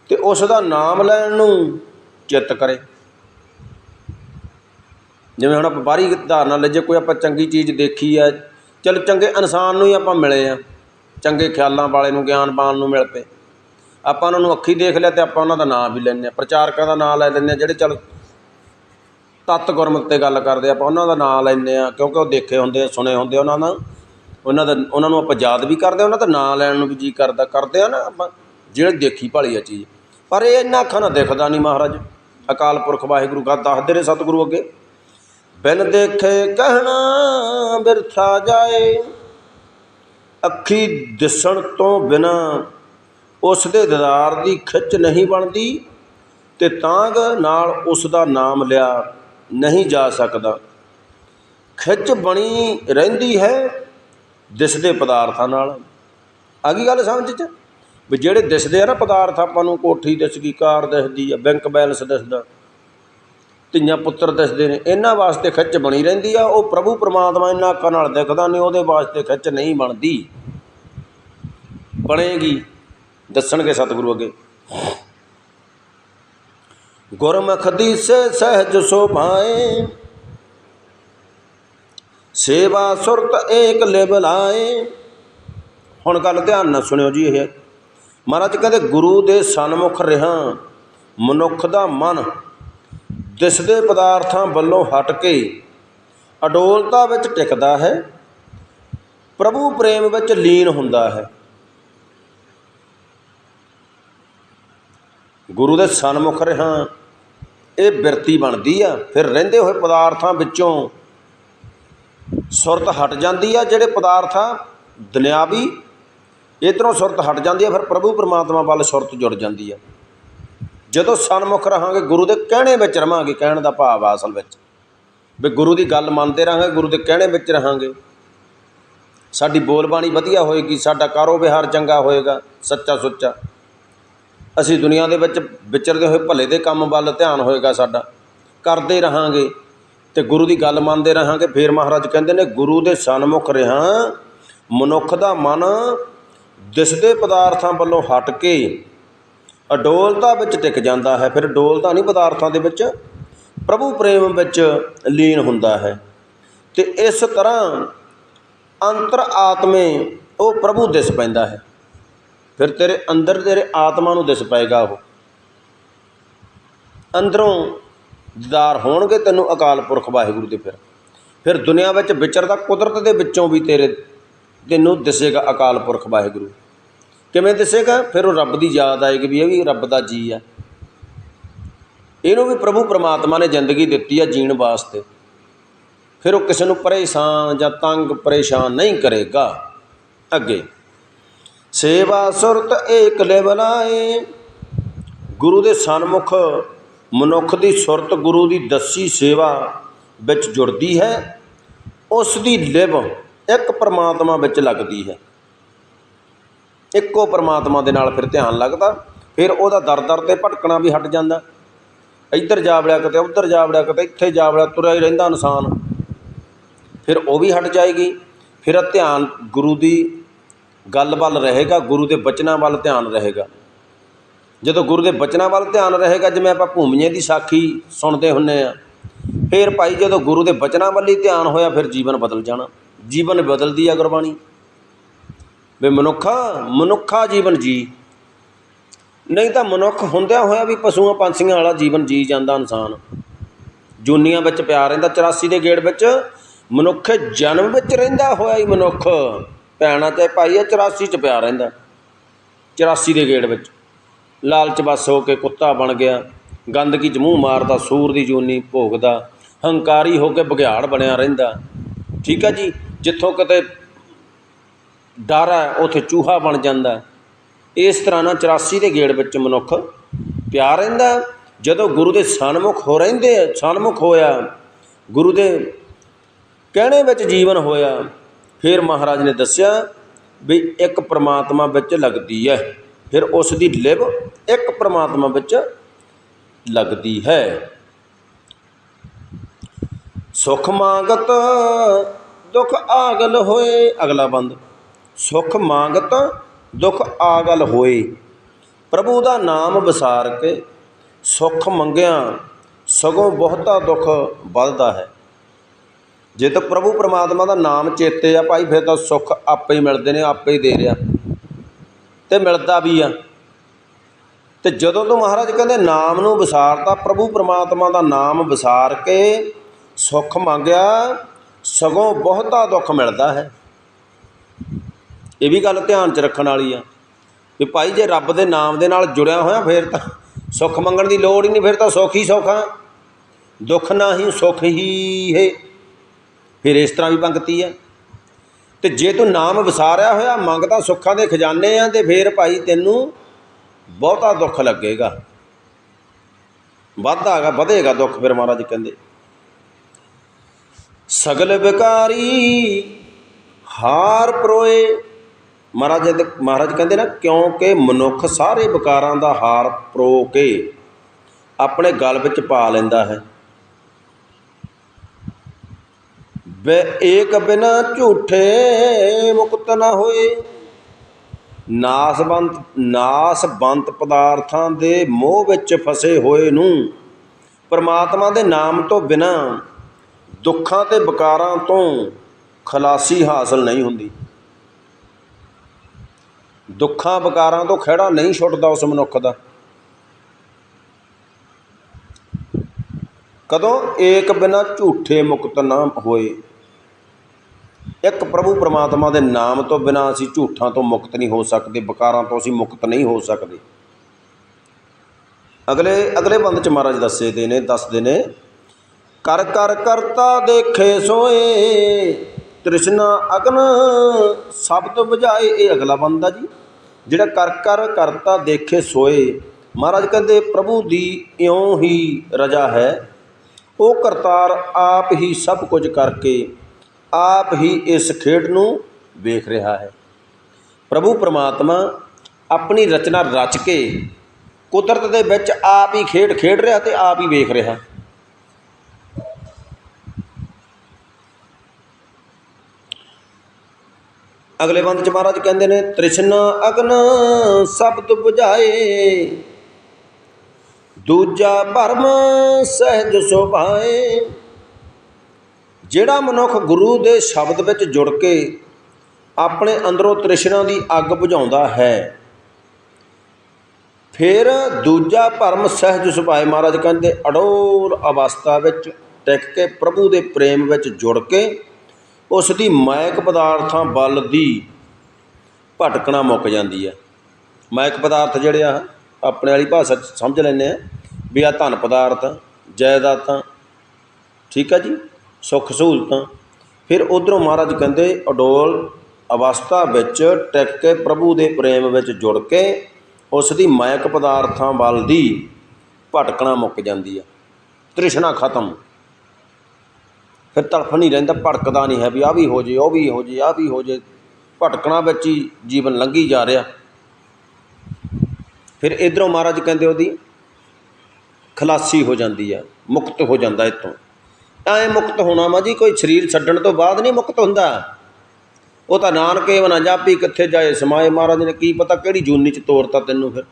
Speaker 1: ਤੇ ਉਸ ਦਾ ਨਾਮ ਲੈਣ ਨੂੰ ਚਿੱਤ ਕਰੇ। ਜਿਵੇਂ ਹੁਣ ਆਪਾਂ ਬਾਹਰੀ ਉਦਾਹਰਨ ਲੈ ਜੇ, ਕੋਈ ਆਪਾਂ ਚੰਗੀ ਚੀਜ਼ ਦੇਖੀ ਆ, ਚਲ ਚੰਗੇ ਇਨਸਾਨ ਨੂੰ ਹੀ ਆਪਾਂ ਮਿਲੇ ਆ, ਚੰਗੇ ਖਿਆਲਾਂ ਵਾਲੇ ਨੂੰ ਗਿਆਨ ਪਾਣ ਨੂੰ ਮਿਲ ਪਏ। ਆਪਾਂ ਉਹਨਾਂ ਨੂੰ ਅੱਖੀ ਦੇਖ ਲਿਆ ਅਤੇ ਆਪਾਂ ਉਹਨਾਂ ਦਾ ਨਾਂ ਵੀ ਲੈਂਦੇ ਹਾਂ। ਪ੍ਰਚਾਰਕਾਂ ਦਾ ਨਾਂ ਲੈ ਲੈਂਦੇ ਹਾਂ, ਜਿਹੜੇ ਚੱਲ ਤੱਤ ਗੁਰਮਤ ਤੇ ਗੱਲ ਕਰਦੇ ਆਪਾਂ ਉਹਨਾਂ ਦਾ ਨਾਂ ਲੈਂਦੇ ਹਾਂ, ਕਿਉਂਕਿ ਉਹ ਦੇਖੇ ਹੁੰਦੇ ਸੁਣੇ ਹੁੰਦੇ ਉਹਨਾਂ ਦਾ ਉਹਨਾਂ ਦਾ, ਉਹਨਾਂ ਨੂੰ ਆਪਾਂ ਯਾਦ ਵੀ ਕਰਦੇ ਆ, ਉਹਨਾਂ ਦਾ ਨਾਂ ਲੈਣ ਨੂੰ ਵੀ ਜੀ ਕਰਦਾ, ਕਰਦੇ ਆ ਨਾ ਆਪਾਂ, ਜਿਹੜੇ ਦੇਖੀ ਭਾਲੀ ਆ ਚੀਜ਼। ਪਰ ਇਹ ਇੰਨਾ ਅੱਖਾਂ ਨਾਲ ਦਿਖਦਾ ਨਹੀਂ ਮਹਾਰਾਜ। ਅਕਾਲ ਪੁਰਖ ਵਾਹਿਗੁਰੂ ਗੱਲ ਦੱਸਦੇ ਨੇ ਸਤਿਗੁਰੂ ਅੱਗੇ। ਬਿਨ ਦੇਖੇ ਕਹਿਣਾ ਬਿਰਥਾ ਜਾਏ, ਅੱਖੀ ਦਿਸਣ ਤੋਂ ਬਿਨਾ ਉਸ ਦੇ ਦੀਦਾਰ ਦੀ ਖਿੱਚ ਨਹੀਂ ਬਣਦੀ ਤੇ ਤਾਂਗ ਨਾਲ ਉਸ ਦਾ ਨਾਮ ਲਿਆ ਨਹੀਂ ਜਾ ਸਕਦਾ। ਖਿੱਚ ਬਣੀ ਰਹਿੰਦੀ ਹੈ ਦਿਸਦੇ ਪਦਾਰਥਾਂ ਨਾਲ। ਆ ਗਈ ਗੱਲ ਸਮਝ ਚ? ਵੀ ਜਿਹੜੇ ਦਿਸਦੇ ਆ ਨਾ ਪਦਾਰਥ ਆਪਾਂ ਨੂੰ ਕੋਠੀ ਦਿਸ ਗਈ, ਕਾਰ ਦਿਸਦੀ ਆ, ਬੈਂਕ ਬੈਲੈਂਸ ਦਿਸਦਾ, ਧੀਆਂ ਪੁੱਤਰ ਦਿਸਦੇ ਨੇ, ਇਹਨਾਂ ਵਾਸਤੇ ਖਿੱਚ ਬਣੀ ਰਹਿੰਦੀ ਆ, ਉਹ ਪ੍ਰਭੂ ਪਰਮਾਤਮਾ ਇਹਨਾਂ ਅੱਖਾਂ ਨਾਲ ਦਿਖਦਾ ਨਹੀਂ, ਉਹਦੇ ਵਾਸਤੇ ਖਿੱਚ ਨਹੀਂ ਬਣਦੀ। ਬਣੇਗੀ। ਦੱਸਣਗੇ ਸਤਿਗੁਰੂ ਅੱਗੇ। ਗੁਰਮੁਖ ਦੀਸੇ ਸਹਿਜ ਸੋਭਾਏ ਸੇਵਾ ਸੁਰਤ ਏਕ ਲਿਵ ਲਾਏ। ਹੁਣ ਗੱਲ ਧਿਆਨ ਨਾਲ ਸੁਣਿਓ ਜੀ ਇਹ। ਮਹਾਰਾਜ ਕਹਿੰਦੇ, ਗੁਰੂ ਦੇ ਸਨਮੁਖ ਰਹਾ, ਮਨੁੱਖ ਦਾ ਮਨ ਦਿਸਦੇ ਪਦਾਰਥਾਂ ਵੱਲੋਂ ਹਟ ਕੇ ਅਡੋਲਤਾ ਵਿੱਚ ਟਿਕਦਾ ਹੈ। ਪ੍ਰਭੂ ਪ੍ਰੇਮ ਵਿੱਚ ਲੀਨ ਹੁੰਦਾ ਹੈ। ਗੁਰੂ ਦੇ ਸਨਮੁਖ ਰਹਾ। ਇਹ ਬਿਰਤੀ ਬਣਦੀ ਆ। ਫਿਰ ਰਹਿੰਦੇ ਹੋਏ ਪਦਾਰਥਾਂ ਵਿੱਚੋਂ ਸੁਰਤ ਹਟ ਜਾਂਦੀ ਆ। ਜਿਹੜੇ ਪਦਾਰਥ ਆ ਦੁਨਿਆਵੀ, ਇਧਰੋਂ ਸੁਰਤ ਹਟ ਜਾਂਦੀ ਆ, ਫਿਰ ਪ੍ਰਭੂ ਪਰਮਾਤਮਾ ਵੱਲ ਸੁਰਤ ਜੁੜ ਜਾਂਦੀ ਆ। ਜਦੋਂ ਸਨਮੁਖ ਰਹਾਂਗੇ, ਗੁਰੂ ਦੇ ਕਹਿਣੇ ਵਿੱਚ ਰਵਾਂਗੇ ਕਹਿਣ ਦਾ ਭਾਵ ਆ ਅਸਲ ਵਿੱਚ। ਵੀ ਗੁਰੂ ਦੀ ਗੱਲ ਮੰਨਦੇ ਰਹਾਂਗੇ, ਗੁਰੂ ਦੇ ਕਹਿਣੇ ਵਿੱਚ ਰਹਾਂਗੇ। ਸਾਡੀ ਬੋਲਬਾਣੀ ਵਧੀਆ ਹੋਏਗੀ, ਸਾਡਾ ਕਾਰੋ ਵਿਹਾਰ ਚੰਗਾ ਹੋਏਗਾ, ਸੱਚਾ ਸੁੱਚਾ। ਅਸੀਂ ਦੁਨੀਆ ਦੇ ਵਿੱਚ ਵਿਚਰਦੇ ਹੋਏ ਭਲੇ ਦੇ ਕੰਮ ਵੱਲ ਧਿਆਨ ਹੋਏਗਾ ਸਾਡਾ। ਕਰਦੇ ਰਹਾਂਗੇ ਅਤੇ ਗੁਰੂ ਦੀ ਗੱਲ ਮੰਨਦੇ ਰਹਾਂਗੇ। ਫਿਰ ਮਹਾਰਾਜ ਕਹਿੰਦੇ ਨੇ, ਗੁਰੂ ਦੇ ਸਨਮੁਖ ਰਿਹਾ, ਮਨੁੱਖ ਦਾ ਮਨ ਦਿਸਦੇ ਪਦਾਰਥਾਂ ਵੱਲੋਂ ਹਟ ਕੇ ਅਡੋਲਤਾ ਵਿੱਚ ਟਿਕ ਜਾਂਦਾ ਹੈ, ਫਿਰ ਡੋਲਤਾ ਨਹੀਂ ਪਦਾਰਥਾਂ ਦੇ ਵਿੱਚ, ਪ੍ਰਭੂ ਪ੍ਰੇਮ ਵਿੱਚ ਲੀਨ ਹੁੰਦਾ ਹੈ। ਤੇ ਇਸ ਤਰ੍ਹਾਂ ਅੰਤਰ ਆਤਮੇ ਉਹ ਪ੍ਰਭੂ ਦਿਸ ਪੈਂਦਾ ਹੈ। ਫਿਰ ਤੇਰੇ ਅੰਦਰ ਤੇਰੇ ਆਤਮਾ ਨੂੰ ਦਿਸ ਪਏਗਾ ਉਹ। ਅੰਦਰੋਂ ਦੀਦਾਰ ਹੋਣਗੇ ਤੈਨੂੰ ਅਕਾਲ ਪੁਰਖ ਵਾਹਿਗੁਰੂ ਦੇ ਫਿਰ। ਫਿਰ ਦੁਨੀਆ ਵਿੱਚ ਵਿਚਰਦਾ ਕੁਦਰਤ ਦੇ ਵਿੱਚੋਂ ਵੀ ਤੇਰੇ ਤੈਨੂੰ ਦਿਸੇਗਾ ਅਕਾਲ ਪੁਰਖ ਵਾਹਿਗੁਰੂ। ਕਿਵੇਂ ਦਿਸੇਗਾ? ਫਿਰ ਉਹ ਰੱਬ ਦੀ ਯਾਦ ਆਏਗੀ ਵੀ ਇਹ ਵੀ ਰੱਬ ਦਾ ਜੀ ਆ। ਇਹਨੂੰ ਵੀ ਪ੍ਰਭੂ ਪਰਮਾਤਮਾ ਨੇ ਜ਼ਿੰਦਗੀ ਦਿੱਤੀ ਆ ਜੀਣ ਵਾਸਤੇ। ਫਿਰ ਉਹ ਕਿਸੇ ਨੂੰ ਪਰੇਸ਼ਾਨ ਜਾਂ ਤੰਗ ਪਰੇਸ਼ਾਨ ਨਹੀਂ ਕਰੇਗਾ। ਅੱਗੇ। ਸੇਵਾ ਸੁਰਤ ਏਕ ਲਿਵਲਾਏ ਗੁਰੂ ਦੇ ਸਨਮੁਖ ਮਨੁੱਖ ਦੀ ਸੁਰਤ ਗੁਰੂ ਦੀ ਦੱਸੀ ਸੇਵਾ ਵਿੱਚ ਜੁੜਦੀ ਹੈ। ਉਸ ਦੀ ਲਿਵ ਇੱਕ ਪਰਮਾਤਮਾ ਵਿੱਚ ਲੱਗਦੀ ਹੈ। ਇੱਕੋ ਪਰਮਾਤਮਾ ਦੇ ਨਾਲ ਫਿਰ ਧਿਆਨ ਲੱਗਦਾ, ਫਿਰ ਉਹਦਾ ਦਰ ਦਰ ਤੇ ਭਟਕਣਾ ਵੀ ਹਟ ਜਾਂਦਾ। ਇੱਧਰ ਜਾ ਵੜਿਆ ਕਿਤੇ, ਉੱਧਰ ਜਾ ਵੜਿਆ ਕਿਤੇ, ਇੱਥੇ ਜਾ ਵੜਿਆ, ਤੁਰਿਆ ਹੀ ਰਹਿੰਦਾ ਇਨਸਾਨ। ਫਿਰ ਉਹ ਵੀ ਹਟ ਜਾਏਗੀ। ਫਿਰ ਧਿਆਨ ਗੁਰੂ ਦੀ ਗੱਲ ਵੱਲ ਰਹੇਗਾ, ਗੁਰੂ ਦੇ ਬਚਨਾਂ ਵੱਲ ਧਿਆਨ ਰਹੇਗਾ। ਜਦੋਂ ਗੁਰੂ ਦੇ ਬਚਨਾਂ ਵੱਲ ਧਿਆਨ ਰਹੇਗਾ, ਜਿਵੇਂ ਆਪਾਂ ਭੂਮੀਆਂ ਦੀ ਸਾਖੀ ਸੁਣਦੇ ਹੁੰਨੇ ਆ, ਫਿਰ ਭਾਈ ਜਦੋਂ ਗੁਰੂ ਦੇ ਬਚਨਾਂ ਵੱਲ ਹੀ ਧਿਆਨ ਹੋਇਆ, ਫਿਰ ਜੀਵਨ ਬਦਲ ਜਾਣਾ। ਜੀਵਨ ਬਦਲਦੀ ਆ ਗੁਰਬਾਣੀ। ਵੀ ਮਨੁੱਖਾ ਮਨੁੱਖਾ ਜੀਵਨ ਜੀ। ਨਹੀਂ ਤਾਂ ਮਨੁੱਖ ਹੁੰਦਿਆਂ ਹੋਇਆ ਵੀ ਪਸ਼ੂਆਂ ਪੰਛੀਆਂ ਵਾਲਾ ਜੀਵਨ ਜੀ ਜਾਂਦਾ ਇਨਸਾਨ। ਜੂਨੀਆਂ ਵਿੱਚ ਪਿਆ ਰਹਿੰਦਾ 84 ਦੇ ਗੇੜ ਵਿੱਚ। ਮਨੁੱਖ ਜਨਮ ਵਿੱਚ ਰਹਿੰਦਾ ਹੋਇਆ ਹੀ ਮਨੁੱਖ। ਭੈਣਾ ਤੇ ਭਾਈ ਇਹ 84 ਚ ਪਿਆ ਰਹਿੰਦਾ। 84 ਦੇ ਗੇੜ ਵਿੱਚ। ਲਾਲਚ ਬਸ ਹੋ ਕੇ ਕੁੱਤਾ ਬਣ ਗਿਆ। ਗੰਦਗੀ 'ਚ ਮੂੰਹ ਮਾਰਦਾ, ਸੂਰ ਦੀ ਜੂਨੀ ਭੋਗਦਾ। ਹੰਕਾਰੀ ਹੋ ਕੇ ਬਘਿਆੜ ਬਣਿਆ ਰਹਿੰਦਾ। ਠੀਕ ਹੈ ਜੀ, ਜਿੱਥੋਂ ਕਿਤੇ ਡਰ ਹੈ ਉੱਥੇ ਚੂਹਾ ਬਣ ਜਾਂਦਾ। ਇਸ ਤਰ੍ਹਾਂ ਨਾਲ 84 ਦੇ ਗੇੜ ਵਿੱਚ ਮਨੁੱਖ ਪਿਆ ਰਹਿੰਦਾ। ਜਦੋਂ ਗੁਰੂ ਦੇ ਸਨਮੁਖ ਹੋ ਰਹਿੰਦੇ ਸਨਮੁਖ ਹੋਇਆ, ਗੁਰੂ ਦੇ ਕਹਿਣੇ ਵਿੱਚ ਜੀਵਨ ਹੋਇਆ ਫਿਰ ਮਹਾਰਾਜ ਨੇ ਦੱਸਿਆ ਵੀ ਇੱਕ ਪਰਮਾਤਮਾ ਵਿੱਚ ਲੱਗਦੀ ਹੈ। ਫਿਰ ਉਸ ਦੀ ਲਿਵ ਇੱਕ ਪਰਮਾਤਮਾ ਵਿੱਚ ਲੱਗਦੀ ਹੈ। ਸੁਖ ਮੰਗਤ, ਦੁਖ ਆਗਲ ਹੋਏ। ਅਗਲਾ ਬੰਦ। ਸੁਖ ਮੰਗਤ, ਦੁਖ ਆਗਲ ਹੋਏ। ਪ੍ਰਭੂ ਦਾ ਨਾਮ ਵਿਸਾਰ ਕੇ ਸੁਖ ਮੰਗਿਆ, ਸਗੋਂ ਬਹੁਤਾ ਦੁੱਖ ਵੱਧਦਾ ਹੈ। ਜੇ ਤਾਂ ਪ੍ਰਭੂ ਪਰਮਾਤਮਾ ਦਾ ਨਾਮ ਚੇਤੇ ਆ ਭਾਈ, ਫਿਰ ਤਾਂ ਸੁੱਖ ਆਪੇ ਹੀ ਮਿਲਦੇ ਨੇ, ਆਪੇ ਹੀ ਦੇ ਰਿਹਾ। ਤੇ ਮਿਲਦਾ ਵੀ ਆ। ਤੇ ਜਦੋਂ ਤੋਂ ਮਹਾਰਾਜ ਕਹਿੰਦੇ ਨਾਮ ਨੂੰ ਵਿਸਾਰਤਾ ਪ੍ਰਭੂ ਪਰਮਾਤਮਾ ਦਾ ਨਾਮ ਵਿਸਾਰ ਕੇ ਸੁੱਖ ਮੰਗਿਆ, ਸਗੋਂ ਬਹੁਤਾ ਦੁੱਖ ਮਿਲਦਾ ਹੈ। ਇਹ ਵੀ ਗੱਲ ਧਿਆਨ 'ਚ ਰੱਖਣ ਵਾਲੀ ਆ। ਵੀ ਭਾਈ, ਜੇ ਰੱਬ ਦੇ ਨਾਮ ਦੇ ਨਾਲ ਜੁੜਿਆ ਹੋਇਆ, ਫਿਰ ਤਾਂ ਸੁੱਖ ਮੰਗਣ ਦੀ ਲੋੜ ਹੀ ਨਹੀਂ, ਫਿਰ ਤਾਂ ਸੁੱਖ ਹੀ ਸੁੱਖ ਆ। ਦੁੱਖ ਨਾ ਹੀ ਸੁੱਖ ਹੀ ਹੈ। ਫਿਰ ਇਸ ਤਰ੍ਹਾਂ ਵੀ ਪੰਗਤੀ ਹੈ ਤੇ ਜੇ ਤੂੰ ਨਾਮ ਵਿਸਾਰਿਆ ਹੋਇਆ ਮੰਗਦਾ ਸੁੱਖਾਂ ਦੇ ਖਜ਼ਾਨੇ ਆ ਤੇ ਫਿਰ ਭਾਈ ਤੈਨੂੰ ਬਹੁਤਾ ਦੁੱਖ ਲੱਗੇਗਾ। ਵਧਾਗਾ ਵਧੇਗਾ ਦੁੱਖ ਫਿਰ ਮਹਾਰਾਜ ਕਹਿੰਦੇ। ਸਗਲ ਵਿਕਾਰੀ ਹਾਰ ਪਰੋਏ। ਮਹਾਰਾਜ ਮਹਾਰਾਜ ਕਹਿੰਦੇ ਨਾ, ਕਿਉਂਕਿ ਮਨੁੱਖ ਸਾਰੇ ਵਿਕਾਰਾਂ ਦਾ ਹਾਰ ਪਰੋ ਕੇ ਆਪਣੇ ਗਲ ਵਿੱਚ ਪਾ ਲੈਂਦਾ ਹੈ। ਬੇ ਏਕ ਬਿਨਾ ਝੂਠੇ ਮੁਕਤ ਨਾ ਹੋਏ। ਨਾਸਬੰਤ ਨਾਸਬੰਤ ਪਦਾਰਥਾਂ ਦੇ ਮੋਹ ਵਿੱਚ ਫਸੇ ਹੋਏ ਨੂੰ ਪਰਮਾਤਮਾ ਦੇ ਨਾਮ ਤੋਂ ਬਿਨਾ ਦੁੱਖਾਂ ਤੇ ਵਿਕਾਰਾਂ ਤੋਂ ਖਲਾਸੀ ਹਾਸਲ ਨਹੀਂ ਹੁੰਦੀ। ਦੁੱਖਾਂ, ਵਿਕਾਰਾਂ ਤੋਂ ਖਿਹੜਾ ਨਹੀਂ ਛੁੱਟਦਾ ਉਸ ਮਨੁੱਖ ਦਾ। ਕਦੋਂ ਏਕ ਬਿਨਾ ਝੂਠੇ ਮੁਕਤ ਨਾ ਹੋਏ। ਇੱਕ ਪ੍ਰਭੂ ਪਰਮਾਤਮਾ ਦੇ ਨਾਮ ਤੋਂ ਬਿਨਾਂ ਅਸੀਂ ਝੂਠਾਂ ਤੋਂ ਮੁਕਤ ਨਹੀਂ ਹੋ ਸਕਦੇ, ਵਿਕਾਰਾਂ ਤੋਂ ਅਸੀਂ ਮੁਕਤ ਨਹੀਂ ਹੋ ਸਕਦੇ। ਅਗਲੇ ਅਗਲੇ ਬੰਦ ਚ ਮਹਾਰਾਜ ਦੱਸਦੇ ਨੇ ਦੱਸਦੇ ਨੇ, ਕਰ ਕਰ, ਕਰਤਾ ਦੇਖੇ ਸੋਏ, ਤ੍ਰਿਸ਼ਨਾ ਅਗਨ ਸ਼ਬਦ ਬੁਝਾਏ। ਇਹ ਅਗਲਾ ਬੰਦ ਆ ਜੀ, ਜਿਹੜਾ ਕਰ ਕਰ, ਕਰਤਾ ਦੇਖੇ ਸੋਏ, ਮਹਾਰਾਜ ਕਹਿੰਦੇ ਪ੍ਰਭੂ ਦੀ ਇਉਂ ਹੀ ਰਜਾ ਹੈ। ਉਹ ਕਰਤਾਰ ਆਪ ਹੀ ਸਭ ਕੁਝ ਕਰਕੇ ਆਪ ਹੀ ਇਸ ਖੇਡ ਨੂੰ ਵੇਖ ਰਿਹਾ ਹੈ। ਪ੍ਰਭੂ ਪਰਮਾਤਮਾ ਆਪਣੀ ਰਚਨਾ ਰਚ ਕੇ ਕੁਦਰਤ ਦੇ ਵਿੱਚ ਆਪ ਹੀ ਖੇਡ ਖੇਡ ਰਿਹਾ ਤੇ ਆਪ ਹੀ ਵੇਖ ਰਿਹਾ। ਅਗਲੇ ਬੰਦ ਚ ਮਹਾਰਾਜ ਕਹਿੰਦੇ ਨੇ, ਤ੍ਰਿਸ਼ਨਾ ਅਗਨ ਸ਼ਬਦ 부ਝਾਏ ਦੂਜਾ ਭਰਮ ਸਹਿਜ ਸੁਭਾਏ। ਜਿਹੜਾ ਮਨੁੱਖ ਗੁਰੂ ਦੇ ਸ਼ਬਦ ਵਿੱਚ ਜੁੜ ਕੇ ਆਪਣੇ ਅੰਦਰੋਂ ਤ੍ਰਿਸ਼ਨਾ ਦੀ ਅੱਗ ਬੁਝਾਉਂਦਾ ਹੈ, ਫਿਰ ਦੂਜਾ ਭਰਮ ਸਹਿਜ ਸੁਭਾਏ ਮਹਾਰਾਜ ਕਹਿੰਦੇ ਅਡੋਲ ਅਵਸਥਾ ਵਿੱਚ ਟਿਕ ਕੇ ਪ੍ਰਭੂ ਦੇ ਪ੍ਰੇਮ ਵਿੱਚ ਜੁੜ ਕੇ ਉਸ ਦੀ ਮਾਇਕ ਪਦਾਰਥਾਂ ਵੱਲ ਦੀ ਭਟਕਣਾ ਮੁੱਕ ਜਾਂਦੀ ਹੈ। ਮਾਇਕ ਪਦਾਰਥ ਜਿਹੜੇ ਆ, ਆਪਣੇ ਵਾਲੀ ਭਾਸ਼ਾ 'ਚ ਸਮਝ ਲੈਂਦੇ ਆ ਵੀ ਆ ਧਨ ਪਦਾਰਥ, ਜਾਇਦਾਦਾਂ, ਠੀਕ ਆ ਜੀ? ਸੁੱਖ ਸਹੂਲਤਾਂ। ਫਿਰ ਉਧਰੋਂ ਮਹਾਰਾਜ ਕਹਿੰਦੇ, ਅਡੋਲ ਅਵਸਥਾ ਵਿੱਚ ਟਿਕ ਕੇ ਪ੍ਰਭੂ ਦੇ ਪ੍ਰੇਮ ਵਿੱਚ ਜੁੜ ਕੇ ਉਸ ਦੀ ਮਾਇਕ ਪਦਾਰਥਾਂ ਵੱਲ ਦੀ ਭਟਕਣਾ ਮੁੱਕ ਜਾਂਦੀ ਆ। ਤ੍ਰਿਸ਼ਨਾ ਖਤਮ। ਫਿਰ ਤੜਫ ਨਹੀਂ ਰਹਿੰਦਾ, ਭਟਕਦਾ ਨਹੀਂ ਹੈ ਵੀ ਆ ਵੀ ਹੋ ਜੇ, ਉਹ ਵੀ ਹੋ ਜੇ ਆ ਵੀ ਹੋ ਜੇ। ਭਟਕਣਾ ਵਿੱਚ ਹੀ ਜੀਵਨ ਲੰਘੀ ਜਾ ਰਿਹਾ। ਫਿਰ ਇਧਰੋਂ ਮਹਾਰਾਜ ਕਹਿੰਦੇ ਉਹਦੀ ਖਲਾਸੀ ਹੋ ਜਾਂਦੀ ਆ, ਮੁਕਤ ਹੋ ਜਾਂਦਾ ਇਤੋਂ ਐ ਮੁਕਤ ਹੋਣਾ ਮਾ ਜੀ, ਕੋਈ ਸਰੀਰ ਛੱਡਣ ਤੋਂ ਬਾਅਦ ਨਹੀਂ ਮੁਕਤ ਹੁੰਦਾ। ਉਹ ਤਾਂ ਨਾਨਕੇ ਵਨਾ ਜਾਪੀ ਕਿੱਥੇ ਜਾਏ ਸਮਾਏ ਮਹਾਰਾਜ ਨੇ, ਕੀ ਪਤਾ ਕਿਹੜੀ ਜੂਨੀ ਚ ਤੋਰਤਾ ਤੈਨੂੰ ਫਿਰ।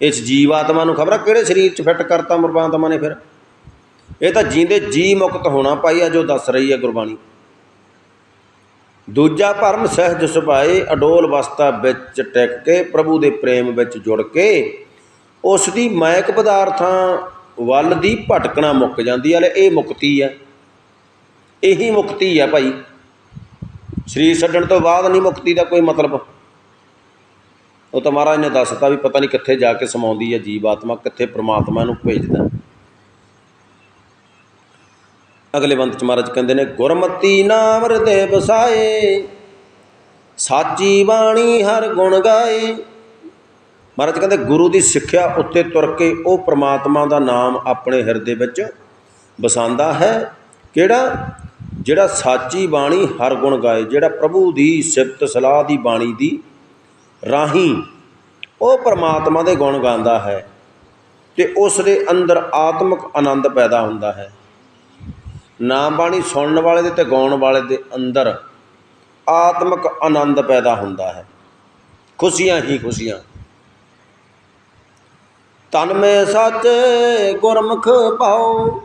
Speaker 1: ਇਸ ਜੀਵ ਆਤਮਾ ਨੂੰ ਖਬਰ ਕਿਹੜੇ ਸਰੀਰ ਚ ਫਿੱਟ ਕਰਤਾ ਮਰਬਾਤਮਾ ਨੇ ਫਿਰ। ਇਹ ਤਾਂ ਜੀਂਦੇ ਜੀ ਮੁਕਤ ਹੋਣਾ ਪਾਈ ਆ ਜੋ ਦੱਸ ਰਹੀ ਹੈ ਗੁਰਬਾਣੀ। ਦੂਜਾ ਭਰਮ ਸਹਿਜ ਸੁਭਾਏ, ਅਡੋਲ ਵਸਤਾ ਵਿੱਚ ਟਿਕ ਕੇ, ਪ੍ਰਭੂ ਦੇ ਪ੍ਰੇਮ ਵਿੱਚ ਜੁੜ ਕੇ, ਉਸ ਦੀ ਮਾਇਕ ਪਦਾਰਥਾਂ ਵੱਲ ਦੀ ਭਟਕਣਾ ਮੁੱਕ ਜਾਂਦੀ ਹੈ ਲੈ ਇਹ ਮੁਕਤੀ ਹੈ ਇਹੀ ਮੁਕਤੀ ਹੈ ਭਾਈ। ਸਰੀਰ ਛੱਡਣ ਤੋਂ ਬਾਅਦ ਨਹੀਂ ਮੁਕਤੀ ਦਾ ਕੋਈ ਮਤਲਬ। ਉਹ ਤਾਂ ਮਹਾਰਾਜ ਨੇ ਦੱਸਤਾ ਵੀ ਪਤਾ ਨਹੀਂ ਕਿੱਥੇ ਜਾ ਕੇ ਸਮਾਉਂਦੀ ਹੈ ਜੀਵ ਆਤਮਾ, ਕਿੱਥੇ ਪ੍ਰਮਾਤਮਾ ਨੂੰ ਭੇਜਦਾ। ਅਗਲੇ ਬੰਦ ਚ ਮਹਾਰਾਜ ਕਹਿੰਦੇ ਨੇ, ਗੁਰਮਤੀ ਨਾਮ ਹਿਰਦੇ ਵਸਾਏ ਸਾਚੀ ਬਾਣੀ ਹਰ ਗੁਣ ਗਾਏ। ਮਹਾਰਾਜ ਕਹਿੰਦੇ ਗੁਰੂ ਦੀ ਸਿੱਖਿਆ ਉੱਤੇ ਤੁਰ ਕੇ ਉਹ ਪ੍ਰਮਾਤਮਾ ਦਾ ਨਾਮ ਆਪਣੇ ਹਿਰਦੇ ਵਿੱਚ ਵਸਾਉਂਦਾ ਹੈ। ਕਿਹੜਾ? ਜਿਹੜਾ ਸਾਚੀ ਬਾਣੀ ਹਰ ਗੁਣ ਗਾਏ, ਜਿਹੜਾ ਪ੍ਰਭੂ ਦੀ ਸਿਫਤ ਸਲਾਹ ਦੀ ਬਾਣੀ ਦੀ ਰਾਹੀਂ ਉਹ ਪਰਮਾਤਮਾ ਦੇ ਗੁਣ ਗਾਉਂਦਾ ਹੈ ਤੇ ਉਸ ਦੇ ਅੰਦਰ ਆਤਮਿਕ ਆਨੰਦ ਪੈਦਾ ਹੁੰਦਾ ਹੈ। ਨਾਮ ਬਾਣੀ ਸੁਣਨ ਵਾਲੇ ਦੇ ਤੇ ਗਾਉਣ ਵਾਲੇ ਦੇ ਅੰਦਰ ਆਤਮਿਕ ਆਨੰਦ ਪੈਦਾ ਹੁੰਦਾ ਹੈ। ਖੁਸ਼ੀਆਂ ਹੀ ਖੁਸ਼ੀਆਂ। ਤਨ ਮੇ ਸਾਚੇ ਗੁਰਮੁਖ ਪਾਓ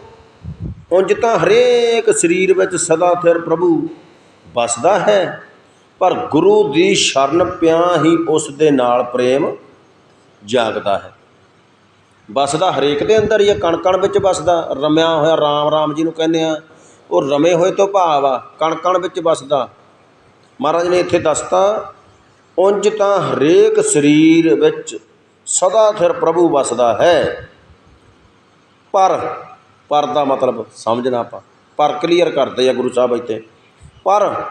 Speaker 1: ਉਂਝ ਤਾਂ ਹਰੇਕ ਸਰੀਰ ਵਿੱਚ ਸਦਾ ਫਿਰ ਪ੍ਰਭੂ ਵਸਦਾ ਹੈ। ਪਰ ਗੁਰੂ ਦੀ ਸ਼ਰਨ ਪਿਆ ਹੀ ਉਸ ਦੇ ਨਾਲ ਪ੍ਰੇਮ ਜਾਗਦਾ ਹੈ। ਵਸਦਾ ਹਰੇਕ ਦੇ ਅੰਦਰ ਹੀ ਆ ਕਣ ਕਣ ਵਿੱਚ ਵਸਦਾ। ਰਮਿਆ ਹੋਇਆ ਰਾਮ ਰਾਮ ਜੀ ਨੂੰ ਕਹਿੰਦੇ ਆ, ਉਹ ਰਮੇ ਹੋਏ ਤੋਂ ਭਾਵ ਆ ਕਣ ਕਣ ਵਿੱਚ ਵਸਦਾ। ਮਹਾਰਾਜ ਨੇ ਇੱਥੇ ਦੱਸਤਾ, ਉਂਝ ਤਾਂ ਹਰੇਕ ਸਰੀਰ ਵਿੱਚ ਸਦਾ ਸਿਰ ਪ੍ਰਭੂ ਵਸਦਾ ਹੈ। ਪਰ ਪਰ ਦਾ ਮਤਲਬ ਸਮਝਣਾ ਆਪਾਂ। ਪਰ ਕਲੀਅਰ ਕਰਦੇ ਆ ਗੁਰੂ ਸਾਹਿਬ ਇੱਥੇ। ਪਰ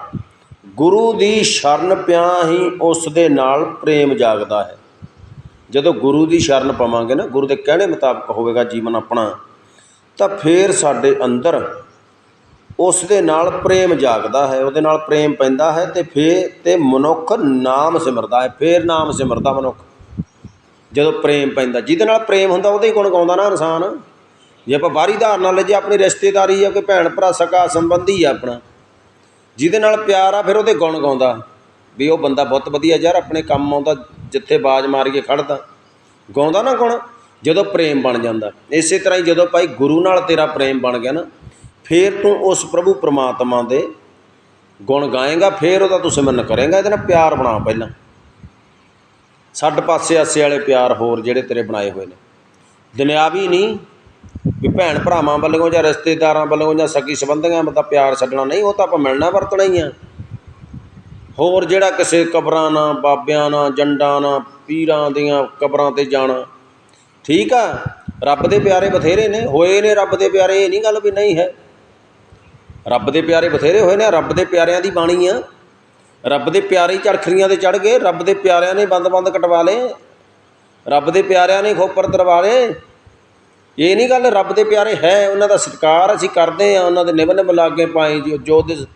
Speaker 1: ਗੁਰੂ ਦੀ ਸ਼ਰਨ ਪਿਆ ਹੀ ਉਸ ਦੇ ਨਾਲ ਪ੍ਰੇਮ ਜਾਗਦਾ ਹੈ। ਜਦੋਂ ਗੁਰੂ ਦੀ ਸ਼ਰਨ ਪਾਵਾਂਗੇ ਨਾ, ਗੁਰੂ ਦੇ ਕਹਿਣੇ ਮੁਤਾਬਕ ਹੋਵੇਗਾ ਜੀਵਨ ਆਪਣਾ, ਤਾਂ ਫੇਰ ਸਾਡੇ ਅੰਦਰ ਉਸ ਦੇ ਨਾਲ ਪ੍ਰੇਮ ਜਾਗਦਾ ਹੈ, ਉਹਦੇ ਨਾਲ ਪ੍ਰੇਮ ਪੈਂਦਾ ਹੈ ਤੇ ਫੇਰ ਤੇ ਮਨੁੱਖ ਨਾਮ ਸਿਮਰਦਾ ਹੈ, ਫੇਰ ਨਾਮ ਸਿਮਰਦਾ ਮਨੁੱਖ। ਜਦੋਂ ਪ੍ਰੇਮ ਪੈਂਦਾ, ਜਿਹਦੇ ਨਾਲ ਪ੍ਰੇਮ ਹੁੰਦਾ, ਉਹਦੇ ਹੀ ਗੁਣ ਗਾਉਂਦਾ ਨਾ ਇਨਸਾਨ। ਜੇ ਆਪਾਂ ਬਾਹਰੀ ਧਾਰਨਾ ਲੈ ਜੇ ਆਪਣੀ ਰਿਸ਼ਤੇਦਾਰੀ ਆ ਕੋਈ ਭੈਣ ਭਰਾ, ਸਕਾ ਸੰਬੰਧੀ ਆ ਆਪਣਾ, ਜਿਹਦੇ ਨਾਲ ਪਿਆਰ ਆ, ਫਿਰ ਉਹਦੇ ਗੁਣ ਗਾਉਂਦਾ। ਵੀ ਉਹ ਬੰਦਾ ਬਹੁਤ ਵਧੀਆ ਯਾਰ, ਆਪਣੇ ਕੰਮ ਆਉਂਦਾ, ਜਿੱਥੇ ਬਾਜ ਮਾਰ ਕੇ ਖੜਦਾ। ਗਾਉਂਦਾ ਨਾ ਗੁਣ, ਜਦੋਂ ਪ੍ਰੇਮ ਬਣ ਜਾਂਦਾ। ਇਸੇ ਤਰ੍ਹਾਂ ਹੀ ਜਦੋਂ ਭਾਈ ਗੁਰੂ ਨਾਲ ਤੇਰਾ ਪ੍ਰੇਮ ਬਣ ਗਿਆ ਨਾ, ਫੇਰ ਤੂੰ ਉਸ ਪ੍ਰਭੂ ਪ੍ਰਮਾਤਮਾ ਦੇ ਗੁਣ ਗਾਏਗਾ, ਫੇਰ ਉਹਦਾ ਤੂੰ ਸਿਮਰਨ ਕਰੇਗਾ, ਇਹਦੇ ਨਾਲ ਪਿਆਰ ਬਣਾ ਪਹਿਲਾਂ। ਛੱਡ ਪਾਸੇ ਆਸੇ ਵਾਲੇ ਪਿਆਰ ਹੋਰ ਜਿਹੜੇ ਤੇਰੇ ਬਣਾਏ ਹੋਏ ਨੇ। ਦੁਨਿਆਵੀ ਨਹੀਂ ਵੀ ਭੈਣ ਭਰਾਵਾਂ ਵੱਲੋਂ ਜਾਂ ਰਿਸ਼ਤੇਦਾਰਾਂ ਵੱਲੋਂ ਜਾਂ ਸਕੀ ਸੰਬੰਧੀਆਂ ਦਾ ਪਿਆਰ ਛੱਡਣਾ ਨਹੀਂ, ਉਹ ਤਾਂ ਆਪਾਂ ਮਿਲਣਾ, ਵਰਤਣਾ ਹੀ ਆ। ਹੋਰ ਜਿਹੜਾ ਕਿਸੇ ਕਬਰਾਂ ਨਾਲ, ਬਾਬਿਆਂ ਨਾਲ, ਜੰਡਾਂ ਨਾਲ, ਪੀਰਾਂ ਦੀਆਂ ਕਬਰਾਂ ਤੇ ਜਾਣਾ, ਠੀਕ ਆ, ਰੱਬ ਦੇ ਪਿਆਰੇ ਬਥੇਰੇ ਨੇ, ਹੋਏ ਨੇ ਰੱਬ ਦੇ ਪਿਆਰੇ, ਇਹ ਨਹੀਂ ਗੱਲ ਵੀ ਨਹੀਂ ਹੈ। ਰੱਬ ਦੇ ਪਿਆਰੇ ਬਥੇਰੇ ਹੋਏ ਨੇ, ਰੱਬ ਦੇ ਪਿਆਰਿਆਂ ਦੀ ਬਾਣੀ ਆ। ਰੱਬ ਦੇ ਪਿਆਰੇ ਹੀ ਚਰਖੜੀਆਂ ਤੇ ਚੜ ਗਏ, ਰੱਬ ਦੇ ਪਿਆਰਿਆਂ ਨੇ ਬੰਦ-ਬੰਦ ਕਟਵਾ ਲਏ, ਰੱਬ ਦੇ ਪਿਆਰਿਆਂ ਨੇ ਖੋਪਰ ਦਰਵਾ ਲਏ। ਇਹ ਨਹੀਂ ਗੱਲ ਰੱਬ ਦੇ ਪਿਆਰੇ ਹੈ, ਉਹਨਾਂ ਦਾ ਸਤਿਕਾਰ ਅਸੀਂ ਕਰਦੇ ਆ ਉਹਨਾਂ ਦੇ ਨਿਵ ਨਿਵ ਲਾਗੇ ਪਾਏ ਜੀ ਜੋ ਦਿਸ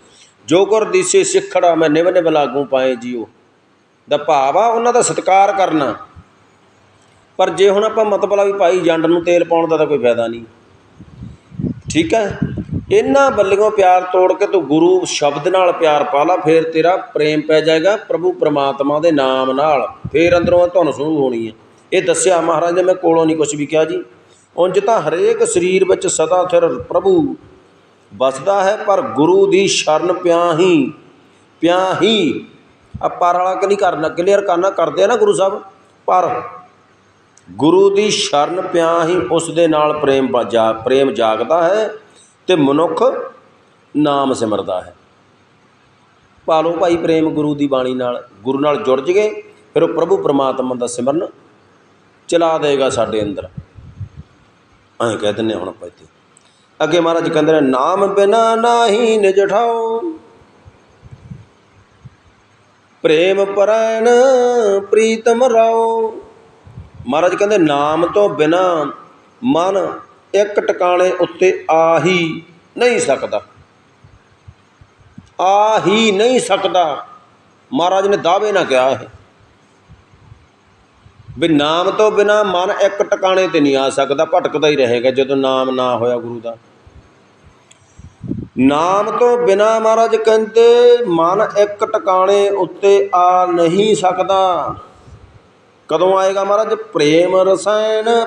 Speaker 1: ਜੋ ਗੁਰ ਦਿਸੇ ਸਿੱਖੜਾ, ਮੈਂ ਨਿਵ ਨਿਵ ਲਾਗੂ ਪਾਏ ਜੀਓ। ਦਾ ਭਾਵ ਆ, ਉਹਨਾਂ ਦਾ ਸਤਿਕਾਰ ਕਰਨਾ। ਪਰ ਜੇ ਹੁਣ ਆਪਾਂ ਮਤਲਬ ਵੀ ਭਾਈ ਜੰਡ ਨੂੰ ਤੇਲ ਪਾਉਣ ਦਾ ਤਾਂ ਕੋਈ ਫਾਇਦਾ ਨਹੀਂ। ਠੀਕ ਹੈ? ਇਹਨਾਂ ਬੱਲੀਆਂ ਪਿਆਰ ਤੋੜ ਕੇ ਤੂੰ ਗੁਰੂ ਸ਼ਬਦ ਨਾਲ ਪਿਆਰ ਪਾ ਲਾ, ਫਿਰ ਤੇਰਾ ਪ੍ਰੇਮ ਪੈ ਜਾਏਗਾ ਪ੍ਰਭੂ ਪ੍ਰਮਾਤਮਾ ਦੇ ਨਾਮ ਨਾਲ। ਫਿਰ ਅੰਦਰੋਂ ਤੁਹਾਨੂੰ ਸ਼ੁਰੂ ਹੋਣੀ ਹੈ। ਇਹ ਦੱਸਿਆ ਮਹਾਰਾਜ ਨੇ, ਮੈਂ ਕੋਲੋਂ ਨਹੀਂ ਕੁਝ ਵੀ ਕਿਹਾ ਜੀ। ਉਂਝ ਤਾਂ ਹਰੇਕ ਸਰੀਰ ਵਿੱਚ ਸਦਾ ਸਿਰ ਪ੍ਰਭੂ ਵਸਦਾ ਹੈ, ਪਰ ਗੁਰੂ ਦੀ ਸ਼ਰਨ ਪਿਆ ਹੀ ਪਿਆ ਹੀ। ਆ ਪਰ ਵਾਲਾ ਕਿ ਨਹੀਂ ਕਰਨਾ ਕਲੀਅਰ ਕਰਨਾ ਕਰਦੇ ਆ ਨਾ ਗੁਰੂ ਸਾਹਿਬ। ਪਰ ਗੁਰੂ ਦੀ ਸ਼ਰਨ ਪਿਆ ਹੀ ਉਸ ਦੇ ਨਾਲ ਪ੍ਰੇਮ ਬਾਜਾ ਪ੍ਰੇਮ ਜਾਗਦਾ ਹੈ। ਤੇ ਮਨੁੱਖ ਨਾਮ ਸਿਮਰਦਾ ਹੈ। ਪਾਲੋ ਭਾਈ ਪ੍ਰੇਮ ਗੁਰੂ ਦੀ ਬਾਣੀ ਨਾਲ ਗੁਰੂ ਨਾਲ ਜੁੜ ਜਗੇ ਫਿਰ ਉਹ ਪ੍ਰਭੂ ਪਰਮਾਤਮਾ ਦਾ ਸਿਮਰਨ ਚਲਾ ਦੇਗਾ ਸਾਡੇ ਅੰਦਰ। ਐਂ ਕਹਿ ਦਿੰਨੇ ਹੁਣ ਆਪਾਂ ਇੱਥੇ। ਅੱਗੇ ਮਹਾਰਾਜ ਕਹਿੰਦੇ ਨੇ, ਨਾਮ ਬਿਨਾ ਨਾਹੀ ਨਿਜ ਠਾਓ ਪ੍ਰੇਮ ਪਰੈਣ ਪ੍ਰੀਤਮ ਰਾਓ ਮਹਾਰਾਜ ਕਹਿੰਦੇ, ਨਾਮ ਤੋਂ ਬਿਨਾ ਮਨ ਇੱਕ ਟਿਕਾਣੇ ਉੱਤੇ ਆ ਹੀ ਨਹੀਂ ਸਕਦਾ। ਆ ਹੀ ਨਹੀਂ ਸਕਦਾ। ਮਹਾਰਾਜ ਨੇ ਦਾਅਵੇ ਨਾ ਕਿਹਾ ਇਹ। ਵੀ ਨਾਮ ਤੋਂ ਬਿਨਾ ਮਨ ਇੱਕ ਟਿਕਾਣੇ ਤੇ ਨਹੀਂ ਆ ਸਕਦਾ, ਭਟਕਦਾ ਹੀ ਰਹੇਗਾ ਜਦੋਂ ਨਾਮ ਨਾ ਹੋਇਆ ਗੁਰੂ ਦਾ। ਨਾਮ ਤੋਂ ਬਿਨਾ ਮਹਾਰਾਜ ਕਹਿੰਦੇ ਮਨ ਇੱਕ ਟਿਕਾਣੇ ਉੱਤੇ ਆ ਨਹੀਂ ਸਕਦਾ। ਕਦੋਂ ਆਏਗਾ ਮਹਾਰਾਜ? ਪ੍ਰੇਮ ਰਸਾਇਣ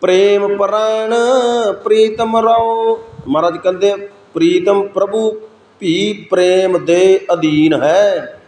Speaker 1: ਪ੍ਰੇਮ ਪਰਾਇਣ ਪ੍ਰੀਤਮ ਰਾਓ ਮਹਾਰਾਜ ਕਹਿੰਦੇ ਪ੍ਰੀਤਮ ਪ੍ਰਭੂ ਭੀ ਪ੍ਰੇਮ ਦੇ ਅਧੀਨ ਹੈ।